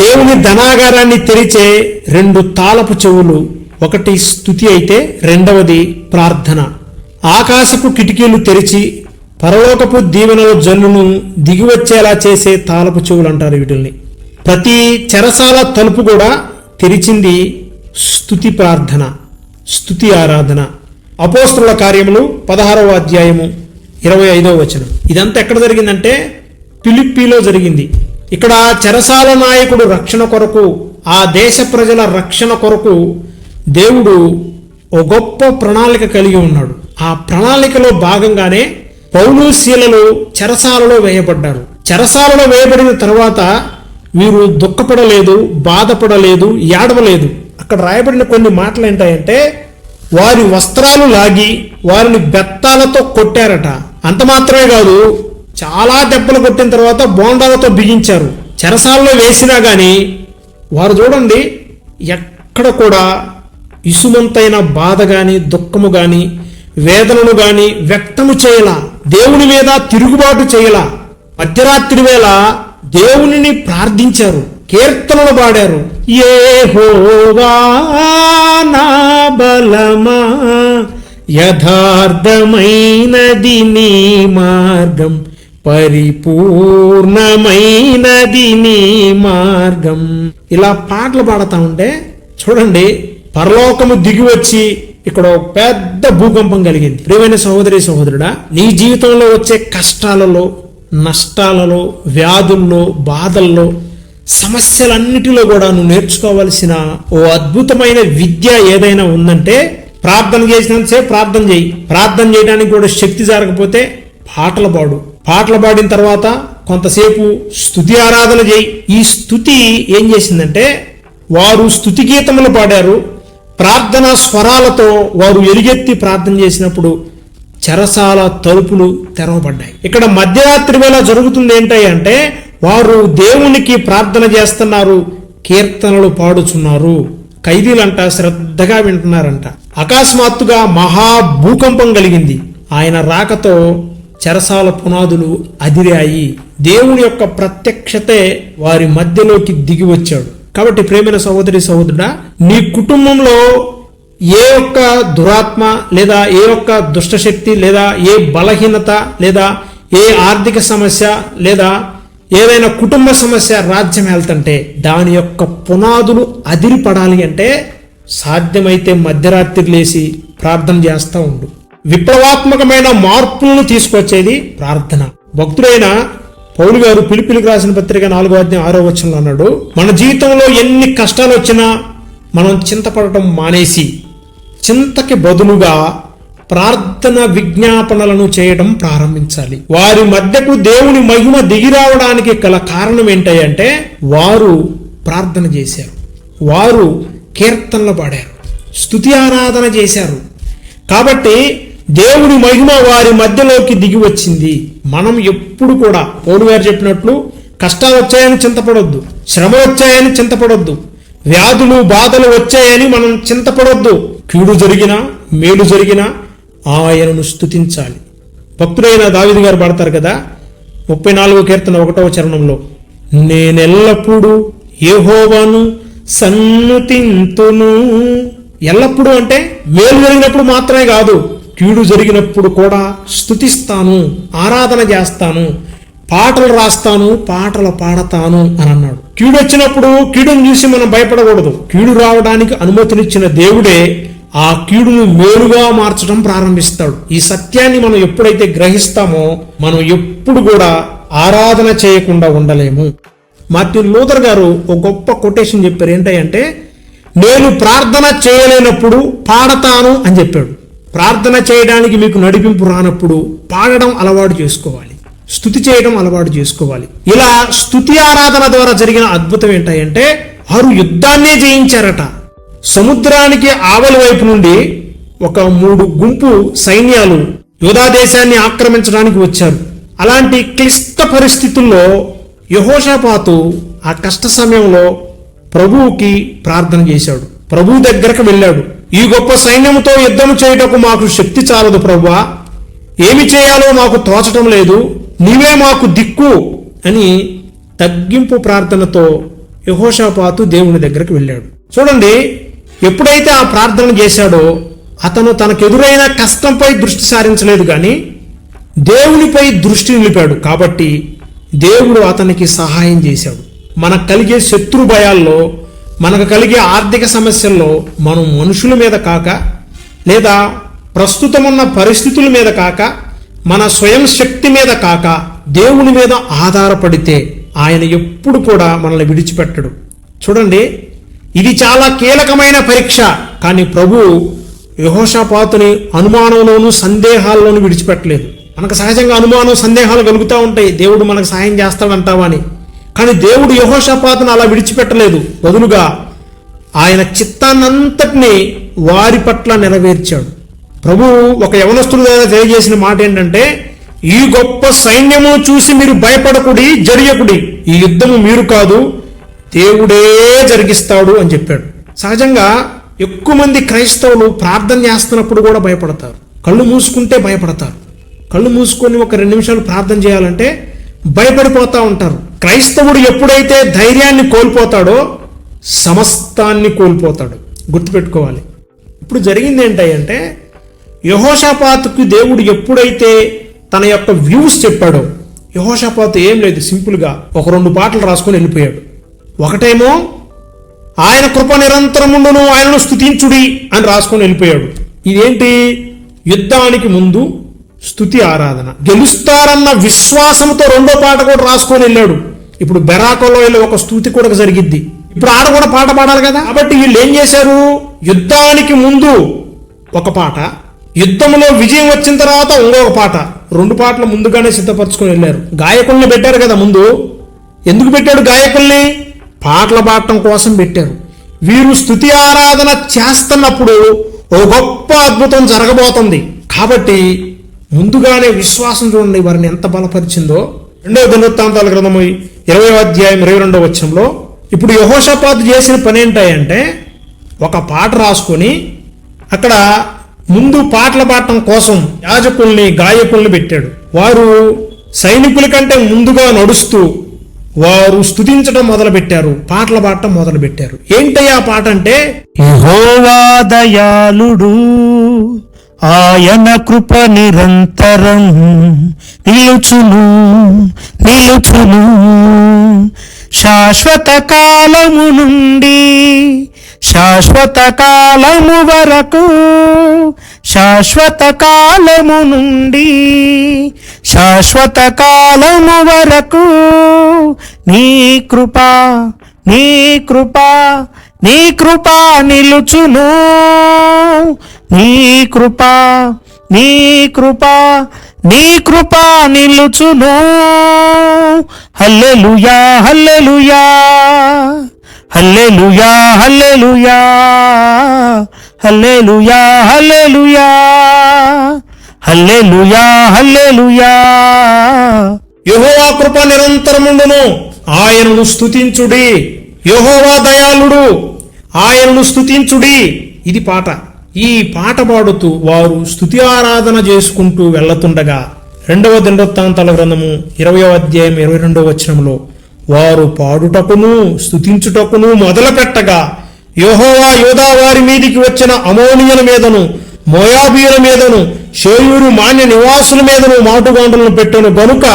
దేవుని ధనాగారాన్ని తెరిచే రెండు తాళపు చెవులు ఒకటి స్థుతి అయితే రెండవది ప్రార్థన. ఆకాశపు కిటికీలు తెరిచి పరలోకపు దీవెనల జల్లును దిగివచ్చేలా చేసే తాళపు చెవులు అంటారు వీటిల్ని. ప్రతి చెరసాల తలుపు కూడా తెరిచింది స్థుతి ప్రార్థన స్థుతి ఆరాధన. అపోస్తుల కార్యములు పదహారవ అధ్యాయము ఇరవై ఐదవ వచనం. ఇదంతా ఎక్కడ జరిగిందంటే పిలిప్పిలో జరిగింది. ఇక్కడ చెరసాల నాయకుడు రక్షణ కొరకు ఆ దేశ ప్రజల రక్షణ కొరకు దేవుడు ఓ గొప్ప ప్రణాళిక కలిగి ఉన్నాడు. ఆ ప్రణాళికలో భాగంగానే పౌలు శీలలు చెరసాలలో వేయబడ్డారు. చెరసాలలో వేయబడిన తర్వాత వీరు దుఃఖపడలేదు బాధపడలేదు ఏడవలేదు అక్కడ రాయబడిన కొన్ని మాటలు ఏంటాయంటే వారి వస్త్రాలు లాగి వారిని బెత్తాలతో కొట్టారట. అంత మాత్రమే కాదు చాలా దెబ్బలు కొట్టిన తర్వాత బోండాలతో బిగించారు. చెరసాల్లో వేసినా కానీ వారు చూడండి ఎక్కడ కూడా ఇసుమంతైన బాధ కానీ దుఃఖము కానీ వేదనను కానీ వ్యక్తము చేయలా. దేవుని మీద తిరుగుబాటు చేయలా. మధ్యరాత్రి వేళ దేవునిని ప్రార్థించారు. కీర్తనలు పాడారు. ఏ నా బలమా యథార్థమైనది నీ మార్గం. పరిపూర్ణమైనది నీ మార్గం. ఇలా పాటలు పాడతా ఉంటే చూడండి పరలోకము దిగి వచ్చి ఇక్కడ ఒక పెద్ద భూకంపం కలిగింది. ప్రియమైన సహోదరి సహోదరుడా నీ జీవితంలో వచ్చే కష్టాలలో నష్టాలలో వ్యాధుల్లో బాధల్లో సమస్యలన్నిటిలో కూడా నువ్వు నేర్చుకోవలసిన ఓ అద్భుతమైన విద్య ఏదైనా ఉందంటే ప్రార్థన చేసినంతసేపు ప్రార్థన చేయి. ప్రార్థన చేయడానికి కూడా శక్తి జరగకపోతే పాటలు పాడు. పాటలు పాడిన తర్వాత కొంతసేపు స్థుతి ఆరాధన చేయి. ఈ స్థుతి ఏం చేసిందంటే వారు స్థుతి గీతములు పాడారు. ప్రార్థన స్వరాలతో వారు ఎలుగెత్తి ప్రార్థన చేసినప్పుడు చెరసాల తలుపులు తెరవబడ్డాయి. ఇక్కడ మధ్యరాత్రి వేళ జరుగుతుంది ఏంటంటే అంటే వారు దేవునికి ప్రార్థన చేస్తున్నారు కీర్తనలు పాడుచున్నారు. ఖైదీలంట శ్రద్ధగా వింటున్నారంట. అకస్మాత్తుగా మహా భూకంపం కలిగింది. ఆయన రాకతో చెరసాల పునాదులు అదిరాయి. దేవుని యొక్క ప్రత్యక్షతే వారి మధ్యలోకి దిగి వచ్చాడు. కాబట్టి ప్రేమైన సహోదరి సహోదరుడా నీ కుటుంబంలో ఏ ఒక్క దురాత్మ లేదా ఏ ఒక్క దుష్టశక్తి లేదా ఏ బలహీనత లేదా ఏ ఆర్థిక సమస్య లేదా ఏదైనా కుటుంబ సమస్య రాజ్యం వెళ్తుంటే దాని యొక్క పునాదులు అదిరిపడాలి అంటే సాధ్యమైతే మధ్యరాత్రి లేచి ప్రార్థన చేస్తూ ఉండు. విప్లవాత్మకమైన మార్పులను తీసుకొచ్చేది ప్రార్థన. భక్తుడైన పౌలు గారు పిలిపిలికి రాసిన పత్రిక నాలుగో అధ్యాయం ఆరో వచనంలో అన్నాడు మన జీవితంలో ఎన్ని కష్టాలు వచ్చినా మనం చింతపడటం మానేసి చింతకి బదులుగా ప్రార్థన విజ్ఞాపనలను చేయడం ప్రారంభించాలి. వారి మధ్యకు దేవుని మహిమ దిగిరావడానికి గల కారణం ఏంటంటే వారు ప్రార్థన చేశారు. వారు కీర్తనలు పాడారు. స్తుతి ఆరాధన చేశారు. కాబట్టి దేవుడి మహిమ వారి మధ్యలోకి దిగి వచ్చింది. మనం ఎప్పుడు కూడా పౌలు గారు చెప్పినట్లు కష్టాలు వచ్చాయని చింతపడొద్దు శ్రమ వచ్చాయని చింతపడొద్దు వ్యాధులు బాధలు వచ్చాయని మనం చింతపడొద్దు. కీడు జరిగినా మేలు జరిగినా ఆయనను స్తుతించాలి. భక్తుడైన దావిది గారు పాడతారు కదా ముప్పై నాలుగో కీర్తన ఒకటవ చరణంలో నేనెల్లప్పుడూ ఏహోవాను సన్నుతింతును. ఎల్లప్పుడూ అంటే మేలు జరిగినప్పుడు మాత్రమే కాదు కీడు జరిగినప్పుడు కూడా స్తుతిస్తాను ఆరాధన చేస్తాను పాటలు రాస్తాను పాటలు పాడతాను అని అన్నాడు. కీడు వచ్చినప్పుడు కీడును చూసి మనం భయపడకూడదు. కీడు రావడానికి అనుమతినిచ్చిన దేవుడే ఆ కీడును మేలుగా మార్చడం ప్రారంభిస్తాడు. ఈ సత్యాన్ని మనం ఎప్పుడైతే గ్రహిస్తామో మనం ఎప్పుడు కూడా ఆరాధన చేయకుండా ఉండలేము. మార్టిన్ లూథర్ గారు ఒక గొప్ప కొటేషన్ చెప్పారు. ఏంటంటే నేను ప్రార్థన చేయలేనప్పుడు పాడతాను అని చెప్పాడు. ప్రార్థన చేయడానికి మీకు నడిపింపు రానప్పుడు పాడడం అలవాటు చేసుకోవాలి. స్థుతి చేయడం అలవాటు చేసుకోవాలి. ఇలా స్థుతి ఆరాధన ద్వారా జరిగిన అద్భుతం ఏంటంటే వారు యుద్ధాన్నే జయించారట. సముద్రానికి ఆవలి వైపు నుండి ఒక మూడు గుంపు సైన్యాలు యోధా దేశాన్ని ఆక్రమించడానికి వచ్చారు. అలాంటి క్లిష్ట పరిస్థితుల్లో యహోషపాతు ఆ కష్ట సమయంలో ప్రభువుకి ప్రార్థన చేశాడు. ప్రభు దగ్గరకు వెళ్ళాడు. ఈ గొప్ప సైన్యంతో యుద్ధం చేయటకు మాకు శక్తి చాలదు ప్రవ్వా. ఏమి చేయాలో మాకు తోచటం లేదు. నీవే మాకు దిక్కు అని తగ్గింపు ప్రార్థనతో యహోషాపాతు దేవుని దగ్గరికి వెళ్ళాడు. చూడండి ఎప్పుడైతే ఆ ప్రార్థన చేశాడో అతను తనకెదురైన కష్టంపై దృష్టి సారించలేదు కానీ దేవునిపై దృష్టి నిలిపాడు. కాబట్టి దేవుడు అతనికి సహాయం చేశాడు. మనకు కలిగే శత్రు భయాల్లో మనకు కలిగే ఆర్థిక సమస్యల్లో మనం మనుషుల మీద కాక లేదా ప్రస్తుతం ఉన్న పరిస్థితుల మీద కాక మన స్వయం శక్తి మీద కాక దేవుని మీద ఆధారపడితే ఆయన ఎప్పుడు కూడా మనల్ని విడిచిపెట్టడు. చూడండి ఇది చాలా కీలకమైన పరీక్ష. కానీ ప్రభు యహోషపాతుని అనుమానంలోను సందేహాల్లోనూ విడిచిపెట్టలేదు. మనకు సహజంగా అనుమానం సందేహాలు కలుగుతూ ఉంటాయి. దేవుడు మనకు సహాయం చేస్తాడంటావా అని. కానీ దేవుడు యహోషపాతను అలా విడిచిపెట్టలేదు. బదులుగా ఆయన చిత్తాన్నంతటినీ వారి పట్ల నెరవేర్చాడు. ప్రభు ఒక యవనస్తుడు ద్వారా తెలియజేసిన మాట ఏంటంటే ఈ గొప్ప సైన్యము చూసి మీరు భయపడకుడి జరియకుడి. ఈ యుద్ధము మీరు కాదు దేవుడే జరిగిస్తాడు అని చెప్పాడు. సహజంగా ఎక్కువ మంది క్రైస్తవులు ప్రార్థన చేస్తున్నప్పుడు కూడా భయపడతారు. కళ్ళు మూసుకుంటే భయపడతారు. కళ్ళు మూసుకొని ఒక రెండు నిమిషాలు ప్రార్థన చేయాలంటే భయపడిపోతూ ఉంటారు. క్రైస్తవుడు ఎప్పుడైతే ధైర్యాన్ని కోల్పోతాడో సమస్తాన్ని కోల్పోతాడు. గుర్తుపెట్టుకోవాలి. ఇప్పుడు జరిగింది ఏంటంటే యహోషాపాతుకు దేవుడు ఎప్పుడైతే తన యొక్క వ్యూస్ చెప్పాడో యహోషపాతు ఏం లేదు సింపుల్గా ఒక రెండు పాటలు రాసుకొని వెళ్ళిపోయాడు. ఒకటేమో ఆయన కృప నిరంతరముండును ఆయనను స్తుతించుడి అని రాసుకొని వెళ్ళిపోయాడు. ఇదేంటి? యుద్ధానికి ముందు స్తుతి ఆరాధన. గెలుస్తారన్న విశ్వాసంతో రెండో పాట కూడా రాసుకొని వెళ్ళాడు. ఇప్పుడు బెరాకోలో వెళ్ళి ఒక స్తుతి కూడా జరిగిద్ది. ఇప్పుడు ఆడ కూడా పాట పాడాలి కదా? కాబట్టి వీళ్ళు ఏం చేశారు? యుద్ధానికి ముందు ఒక పాట యుద్ధంలో విజయం వచ్చిన తర్వాత ఇంకొక పాట. రెండు పాటలు ముందుగానే సిద్ధపరచుకొని వెళ్ళారు. గాయకుల్ని పెట్టారు కదా ముందు. ఎందుకు పెట్టాడు గాయకుల్ని? పాటలు పాడటం కోసం పెట్టారు. వీరు స్థుతి ఆరాధన చేస్తున్నప్పుడు ఓ గొప్ప అద్భుతం జరగబోతుంది. కాబట్టి ముందుగానే విశ్వాసం చూడండి వారిని ఎంత బలపరిచిందో. రెండవ దినవృత్తాంతాల గ్రంథమై ఇరవై అధ్యాయం ఇరవై రెండో వచ్చంలో ఇప్పుడు యహోషపాత్ చేసిన పని ఏంటంటే ఒక పాట రాసుకొని అక్కడ ముందు పాటలు పాడటం కోసం యాజకుల్ని గాయకుల్ని పెట్టాడు. వారు సైనికుల కంటే ముందుగా నడుస్తూ వారు స్తుతించడం మొదలు పెట్టారు పాటలు పాడటం మొదలు పెట్టారు ఏంటయ్యా పాట అంటే యెహోవా దయాళుడు. ఆయన కృప నిరంతరం నిలుచును నిలుచును. శాశ్వత కాలము నుండి శాశ్వత కాలము వరకు శాశ్వత కాలము నుండి శాశ్వత కాలము వరకు నీ కృప నీ కృప నీ కృప నిలుచును. నీ కృప నీ కృప నీ కృప నిలుచును. Hallelujah hallelujah hallelujah hallelujah hallelujah hallelujah hallelujah hallelujah. Jehovah కృప నిరంతరముండును. ఆయనను స్తుతించుడి. యహోవా దయాళుడు. ఆయనను స్తుతించుడి. ఇది పాట. ఈ పాట పాడుతూ వారు స్తుతి ఆరాధన చేసుకుంటూ వెళ్ళతుండగా రెండవ దినవృత్తాంతాల గ్రంథము ఇరవై అధ్యాయం ఇరవై రెండవ వచనంలో వారు పాడుటకును స్తుతించుటకును మొదలుపెట్టగా యోహోవా యోధా వారి మీదికి వచ్చిన అమోనియల మీదను మోయాబీయుల మీదను షేయూరు మాన్య నివాసుల మీదను మాటుగాండ్రులను పెట్టను గనుక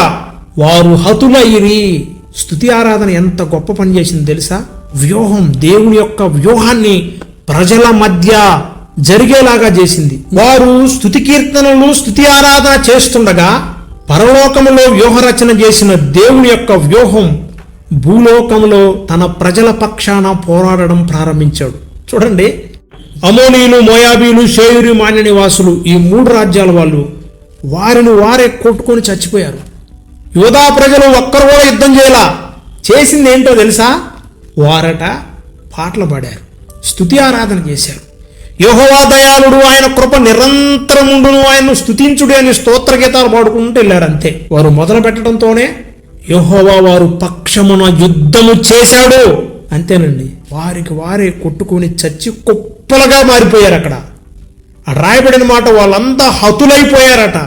వారు హతులైరి. స్థుతి ఆరాధన ఎంత గొప్ప పని చేసింది తెలుసా? వ్యూహం దేవుని యొక్క వ్యూహాన్ని ప్రజల మధ్య జరిగేలాగా చేసింది. వారు స్థుతి కీర్తనలు స్తుతి ఆరాధన చేస్తుండగా పరలోకములో వ్యూహరచన చేసిన దేవుని యొక్క వ్యూహం భూలోకంలో తన ప్రజల పక్షాన పోరాడడం ప్రారంభించాడు. చూడండి అమోనీలు మోయాబీలు షేయురి మాన్య నివాసులు ఈ మూడు రాజ్యాల వాళ్ళు వారిని వారే కొట్టుకొని చచ్చిపోయారు. యోధా ప్రజలు ఒక్కరు కూడా యుద్ధం చేయాల. చేసింది ఏంటో తెలుసా? వారట పాటలు పాడారు స్థుతి ఆరాధన చేశారు. యోహోవా దయాళుడు ఆయన కృప నిరంతరముండును ఆయన్ను స్థుతించుడు అని స్తోత్ర గీతాలు పాడుకుంటూ వెళ్ళారు అంతే వారు మొదలు పెట్టడంతోనే యెహోవా వారు పక్షమున యుద్ధము చేశాడు. అంతేనండి వారికి వారే కొట్టుకొని చచ్చి కుప్పలుగా మారిపోయారు అక్కడ. రాయబడిన మాట వాళ్ళంతా హతులైపోయారట.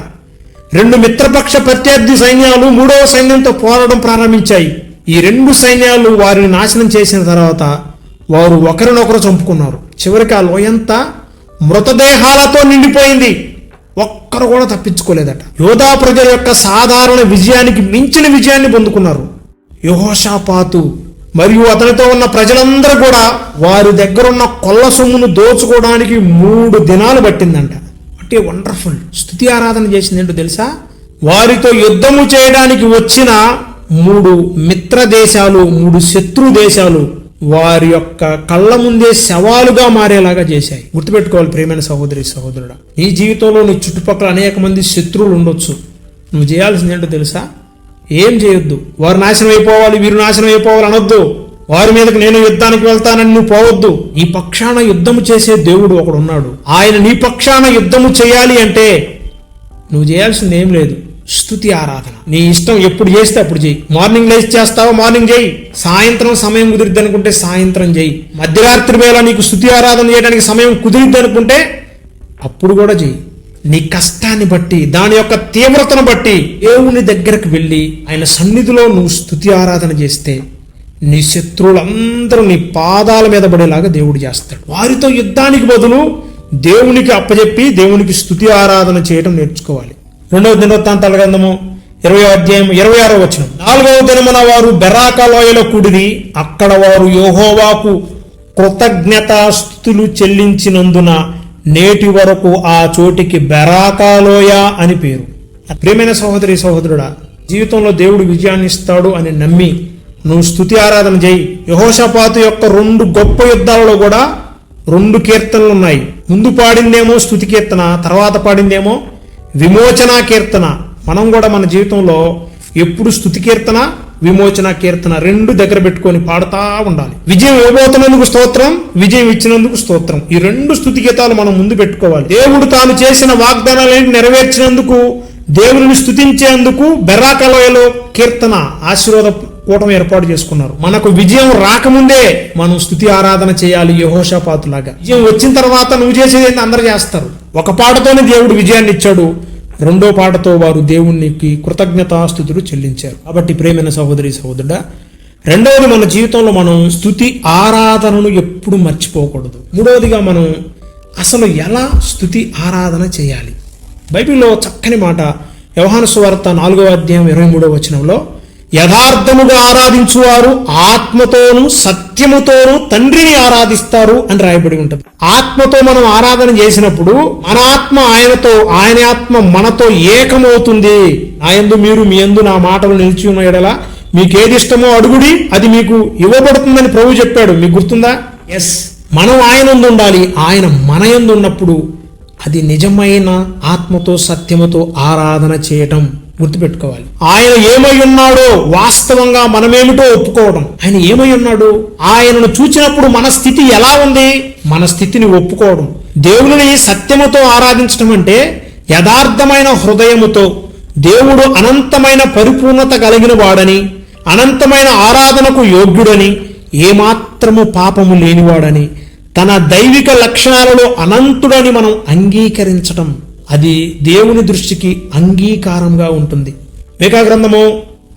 రెండు మిత్రపక్ష ప్రత్యర్థి సైన్యాలు మూడవ సైన్యంతో పోరాటం ప్రారంభించాయి. ఈ రెండు సైన్యాలు వారిని నాశనం చేసిన తర్వాత వారు ఒకరినొకరు చంపుకున్నారు. చివరికి ఆ లోయంతా మృతదేహాలతో నిండిపోయింది. ఒక్కరు కూడా తప్పించుకోలేదట. యోధా ప్రజల యొక్క సాధారణ విజయానికి మించిన విజయాన్ని పొందుకున్నారు. యహోషాపాతు మరియు అతనితో ఉన్న ప్రజలందరూ కూడా వారి దగ్గరున్న కొల్ల సొమ్మును దోచుకోవడానికి మూడు దినాలు పట్టిందంట. అంటే వండర్ఫుల్. స్థుతి ఆరాధన చేసింది ఏంటో తెలుసా? వారితో యుద్ధము చేయడానికి వచ్చిన మూడు మిత్ర దేశాలు మూడు శత్రు దేశాలు వారి యొక్క కళ్ళ ముందే శవాలుగా మారేలాగా చేశాయి. గుర్తుపెట్టుకోవాలి ప్రేమైన సహోదరి సహోదరుడా. నీ జీవితంలో నీ చుట్టుపక్కల అనేక మంది శత్రువులు ఉండొచ్చు. నువ్వు చేయాల్సింది ఏంటో తెలుసా? ఏం చేయొద్దు. వారు నాశనం అయిపోవాలి వీరు నాశనం అయిపోవాలి అనొద్దు. వారి మీదకి నేను యుద్ధానికి వెళ్తానని నువ్వు పోవద్దు. నీ పక్షాన యుద్ధము చేసే దేవుడు ఒకడు ఉన్నాడు ఆయన నీ పక్షాన యుద్ధము చేయాలి అంటే నువ్వు చేయాల్సింది ఏం లేదు. స్థుతి ఆరాధన. నీ ఇష్టం ఎప్పుడు చేస్తే అప్పుడు చేయి. మార్నింగ్ లేచి చేస్తావో? మార్నింగ్ చేయి. సాయంత్రం సమయం కుదిరిద్ది అనుకుంటే సాయంత్రం చేయి. మధ్యరాత్రి వేళ నీకు స్థుతి ఆరాధన చేయడానికి సమయం కుదిరిద్ది అనుకుంటే అప్పుడు కూడా చెయ్యి నీ కష్టాన్ని బట్టి దాని యొక్క తీవ్రతను బట్టి దేవుని దగ్గరకు వెళ్ళి ఆయన సన్నిధిలో నువ్వు స్థుతి ఆరాధన చేస్తే నీ శత్రువులందరూ నీ పాదాల మీద పడేలాగా దేవుడు చేస్తాడు. వారితో యుద్ధానికి బదులు దేవునికి అప్పజెప్పి దేవునికి స్థుతి ఆరాధన చేయడం నేర్చుకోవాలి. రెండవ దినోత్తాంతాల గ్రంథము ఇరవై అధ్యాయం ఇరవై ఆరో వచ్చిన నాలుగవ దినమున వారు బెరాక లోయలో కూడిరి అక్కడ వారు యోహోవాకు కృతజ్ఞతాస్తులు చెల్లించినందున నేటి వరకు ఆ చోటికి బెరాకాలోయ అని పేరు. ప్రియమైన సహోదరి సహోదరుడా జీవితంలో దేవుడు విజయాన్ని ఇస్తాడు అని నమ్మి నువ్వు స్థుతి ఆరాధన చేయి. యహోషపాతు యొక్క రెండు గొప్ప యుద్ధాలలో కూడా రెండు కీర్తనలు ఉన్నాయి. ముందు పాడిందేమో స్థుతి కీర్తన తర్వాత పాడిందేమో విమోచన కీర్తన. మనం కూడా మన జీవితంలో ఎప్పుడు స్థుతి కీర్తన విమోచన కీర్తన రెండు దగ్గర పెట్టుకొని పాడుతా ఉండాలి. విజయం ఇవ్వబోతున్నందుకు స్తోత్రం విజయం ఇచ్చినందుకు స్తోత్రం. ఈ రెండు స్థుతి గీతాలు మనం ముందు పెట్టుకోవాలి. దేవుడు తాను చేసిన వాగ్దానాలను నెరవేర్చినందుకు దేవుని స్థుతించేందుకు బెర్రాకలోయలో కీర్తన ఆశీర్వాద కూటమి ఏర్పాటు చేసుకున్నారు. మనకు విజయం రాకముందే మనం స్థుతి ఆరాధన చేయాలి యహోషాపాతులాగా. విజయం వచ్చిన తర్వాత నువ్వు చేసేది అందరు చేస్తారు. ఒక పాటతోనే దేవుడు విజయాన్ని ఇచ్చాడు. రెండో పాటతో వారు దేవునికి కృతజ్ఞతాస్థుతులు చెల్లించారు. కాబట్టి ప్రేమైన సహోదరి సహోదరుడా రెండవది మన జీవితంలో మనం స్థుతి ఆరాధనను ఎప్పుడు మర్చిపోకూడదు. మూడవదిగా మనం అసలు ఎలా స్థుతి ఆరాధన చేయాలి? బైబిల్లో చక్కని మాట వ్యవహాన సువార్త నాలుగవ అధ్యాయం ఇరవై మూడవ వచనంలో యథార్థముగా ఆరాధించువారు ఆత్మతోను సత్యముతోను తండ్రిని ఆరాధిస్తారు అని రాయబడి ఉంటుంది. ఆత్మతో మనం ఆరాధన చేసినప్పుడు మన ఆత్మ ఆయనతో ఆయన ఆత్మ మనతో ఏకమవుతుంది. ఆయందు మీరు మీ యందు నా మాటలు నిలిచి ఉన్న ఎడల మీకేది ఇష్టమో అడుగుడి అది మీకు ఇవ్వబడుతుందని ప్రభు చెప్పాడు. మీకు గుర్తుందా? ఎస్ మనం ఆయన ఉండాలి. ఆయన మన యందు ఉన్నప్పుడు అది నిజమైన ఆత్మతో సత్యముతో ఆరాధన చేయటం. గుర్తుపెట్టుకోవాలి. ఆయన ఏమై ఉన్నాడో వాస్తవంగా మనమేమిటో ఒప్పుకోవడం. ఆయన ఏమై ఉన్నాడు? ఆయనను చూచినప్పుడు మన స్థితి ఎలా ఉంది? మన స్థితిని ఒప్పుకోవడం. దేవుని సత్యముతో ఆరాధించడం అంటే యథార్థమైన హృదయముతో దేవుడు అనంతమైన పరిపూర్ణత కలిగిన వాడని అనంతమైన ఆరాధనకు యోగ్యుడని ఏమాత్రము పాపము లేనివాడని తన దైవిక లక్షణాలలో అనంతుడని మనం అంగీకరించటం. అది దేవుని దృష్టికి అంగీకారంగా ఉంటుంది. మేకా గ్రంథము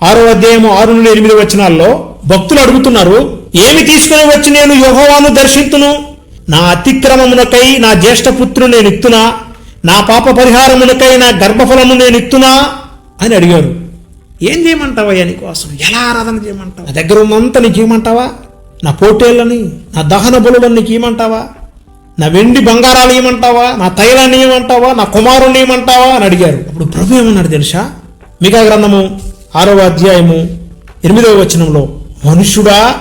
ఆరో అధ్యాయము ఆరు నుండి ఎనిమిది వచనాల్లో భక్తులు అడుగుతున్నారు ఏమి తీసుకుని వచ్చి నేను యోహోవాను దర్శించును నా అతిక్రమమునకై నా జ్యేష్ఠపుత్రుని నేను ఇత్తునా నా పాప పరిహారమునకై నా గర్భఫలము నేను ఇత్తునా అని అడిగారు. ఏం చేయమంటావయ్యా నీకోసం ఎలా ఆరాధన చేయమంటావు? నా దగ్గర ఉన్నంత నీకు ఏమంటావా నా పోటేళ్ళని నా దహన బలులను నీకు ఏమంటావా నా వెండి బంగారాలు ఏమంటావా? నా తైలాన్ని ఏమంటావా? నా కుమారుణ్ణి ఏమంటావా? అని అడిగారు. అప్పుడు ప్రభు ఏమన్నాడు తెలుసా? మిగా గ్రంథము ఆరవ అధ్యాయము ఎనిమిదవ వచనంలో మనుషుడా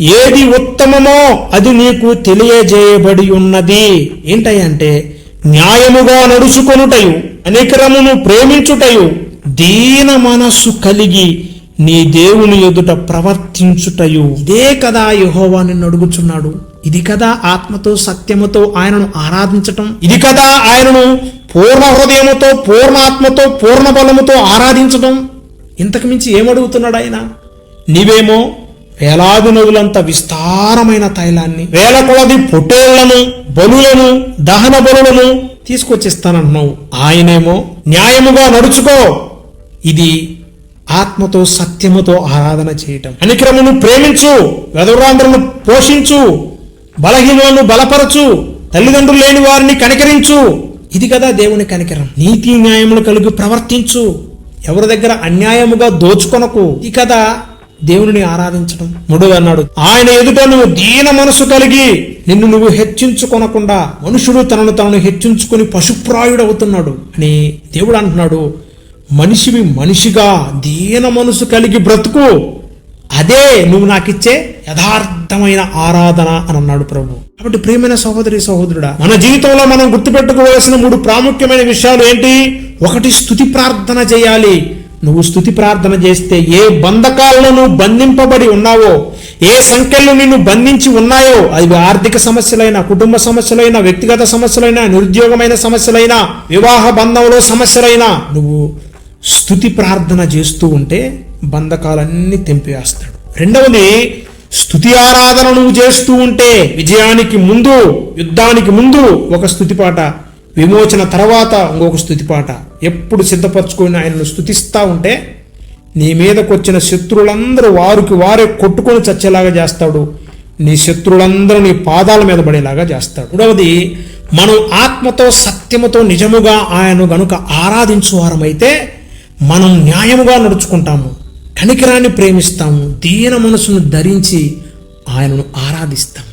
ఏది ఉత్తమమో అది నీకు తెలియజేయబడి ఉన్నది. ఏంటంటే న్యాయముగా నడుచుకొనుటయు అనికరమును ప్రేమించుటయు దీన మనస్సు కలిగి నీ దేవుని ఎదుట ప్రవర్తించుటయు. ఇదే కదా యెహోవా నిన్ను అడుగుచున్నాడు. ఇది కదా ఆత్మతో సత్యముతో ఆయనను ఆరాధించటం. ఇది కదా ఆయనను పూర్ణ హృదయముతో పూర్ణ ఆత్మతో పూర్ణ బలముతో ఆరాధించటం. ఇంతకు మించి ఏమడుగుతున్నాడు ఆయన? నీవేమో వేలాది నదులంత విస్తారమైన తైలాన్ని వేల కొలది పొట్టేళ్ళను బలులను దహన బలులను తీసుకొచ్చిస్తానంటున్నావు ఆయనేమో న్యాయముగా నడుచుకో. ఇది ఆత్మతో సత్యముతో ఆరాధన చేయటం. అనిక్రమును ప్రేమించు వెదవరాంధ్రులను పోషించు బలహీనులను బలపరచు తల్లిదండ్రులు లేని వారిని కనికరించు. ఇది కదా దేవుని కనికరం. నీతి న్యాయములు కలిగి ప్రవర్తించు. ఎవరి దగ్గర అన్యాయముగా దోచుకొనకు. ఇది కదా దేవుని ఆరాధించడం. మూడోది అన్నాడు ఆయన ఎదుట నువ్వు దీన మనసు కలిగి నిన్ను నువ్వు హెచ్చించుకొనకుండా మనుషుడు తనను తనను హెచ్చించుకుని పశుప్రాయుడవుతున్నాడు. అని దేవుడు అంటున్నాడు మనిషివి మనిషిగా దీన మనసు కలిగి బ్రతుకు. అదే నువ్వు నాకిచ్చే యథార్థమైన ఆరాధన అని అన్నాడు ప్రభు. కాబట్టి ప్రియమైన సహోదరి సహోదరుడా మన జీవితంలో మనం గుర్తుపెట్టుకోవాల్సిన మూడు ప్రాముఖ్యమైన విషయాలు ఏంటి? ఒకటి స్థుతి ప్రార్థన చేయాలి. నువ్వు స్థుతి ప్రార్థన చేస్తే ఏ బంధకాలను నువ్వు బంధింపబడి ఉన్నావో ఏ సంఖ్యలు నిన్ను బంధించి ఉన్నాయో అవి ఆర్థిక సమస్యలైన కుటుంబ సమస్యలైన వ్యక్తిగత సమస్యలైన నిరుద్యోగమైన సమస్యలైన వివాహ బంధంలో సమస్యలైనా నువ్వు స్థుతి ప్రార్థన చేస్తూ ఉంటే బంధకాలన్నీ తెంపివేస్తాడు రెండవది స్థుతి ఆరాధన నువ్వు చేస్తూ ఉంటే విజయానికి ముందు యుద్ధానికి ముందు ఒక స్థుతి పాట విమోచన తర్వాత ఇంకొక స్థుతి పాట. ఎప్పుడు సిద్ధపరచుకొని ఆయనను స్థుతిస్తూ ఉంటే నీ మీదకు వచ్చిన శత్రువులందరూ వారికి వారే కొట్టుకొని చచ్చేలాగా చేస్తాడు. నీ శత్రువులందరూ నీ పాదాల మీద పడేలాగా చేస్తాడు. రెండవది మనం ఆత్మతో సత్యముతో నిజముగా ఆయన గనుక ఆరాధించు వారమైతే మనం న్యాయముగా నడుచుకుంటాము. కనికరాన్ని ప్రేమిస్తాము దీన మనసును ధరించి ఆయనను ఆరాధిస్తాం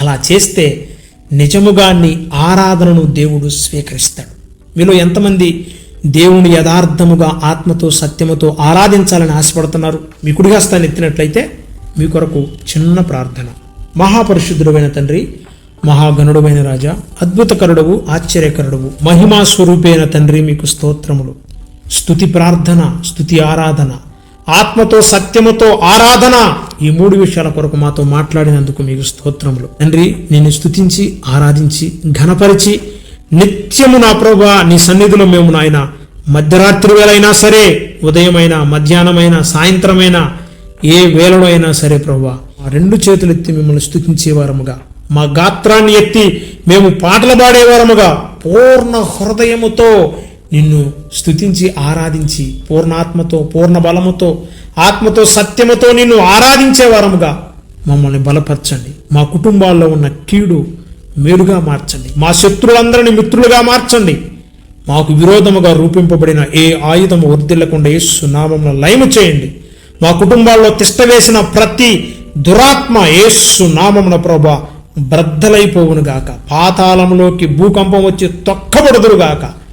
అలా చేస్తే నిజముగా నీ ఆరాధనను దేవుడు స్వీకరిస్తాడు. మీలో ఎంతమంది దేవుని యథార్థముగా ఆత్మతో సత్యముతో ఆరాధించాలని ఆశపడుతున్నారు? మీ కుడిగాస్తాన్ని ఎత్తినట్లయితే మీ కొరకు చిన్న ప్రార్థన. మహాపరిశుద్ధుడమైన తండ్రి మహాగణుడమైన రాజా అద్భుతకరుడవు ఆశ్చర్యకరుడవు మహిమా స్వరూపైన తండ్రి మీకు స్తోత్రములు. స్తుతి ప్రార్థన స్తుతి ఆరాధన ఆత్మతో సత్యముతో ఆరాధన ఈ మూడు విషయాల కొరకు మాతో మాట్లాడినందుకు మీకు స్తోత్రములు. తండ్రి నేను స్తుతించి ఆరాధించి ఘనపరిచి నిత్యము నా ప్రభా నీ సన్నిధిలో మేము నాయన మధ్యరాత్రి వేళైనా సరే ఉదయమైనా మధ్యాహ్నమైనా సాయంత్రమైనా ఏ వేళలో అయినా సరే ప్రభా రెండు చేతులు ఎత్తి మిమ్మల్ని స్తుతించేవారముగా మా గాత్రాన్ని ఎత్తి మేము పాటలు పాడేవారముగా పూర్ణ హృదయముతో నిన్ను స్తుతించి ఆరాధించి పూర్ణాత్మతో పూర్ణ బలముతో ఆత్మతో సత్యముతో నిన్ను ఆరాధించేవారముగా మమ్మల్ని బలపరచండి. మా కుటుంబాల్లో ఉన్న కీడు మేలుగా మార్చండి. మా శత్రులందరిని మిత్రులుగా మార్చండి. మాకు విరోధముగా రూపింపబడిన ఏ ఆయుధము వర్దిల్లకుండా యేసు నామమున లయము చేయండి. మా కుటుంబాల్లో తిష్టవేసిన ప్రతి దురాత్మ యేసు నామమున ప్రభా బ్రద్దలైపోవునుగాక. పాతాళంలోకి భూకంపం వచ్చి తొక్కబడుదురుగాక.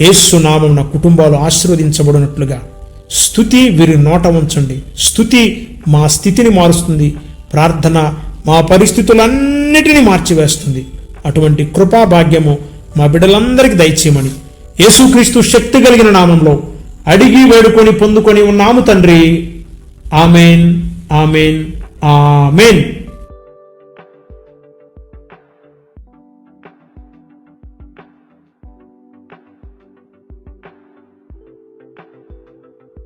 ఏసు నామం నా కుటుంబాలు ఆశీర్వదించబడినట్లుగా. స్థుతి వీరి నోట ఉంచండి. స్థుతి మా స్థితిని మారుస్తుంది. ప్రార్థన మా పరిస్థితులన్నిటినీ మార్చివేస్తుంది. అటువంటి కృపా భాగ్యము మా బిడ్డలందరికీ దయచేయమని యేసుక్రీస్తు శక్తి కలిగిన నామంలో అడిగి వేడుకొని పొందుకొని ఉన్నాము తండ్రి. Amen amen amen.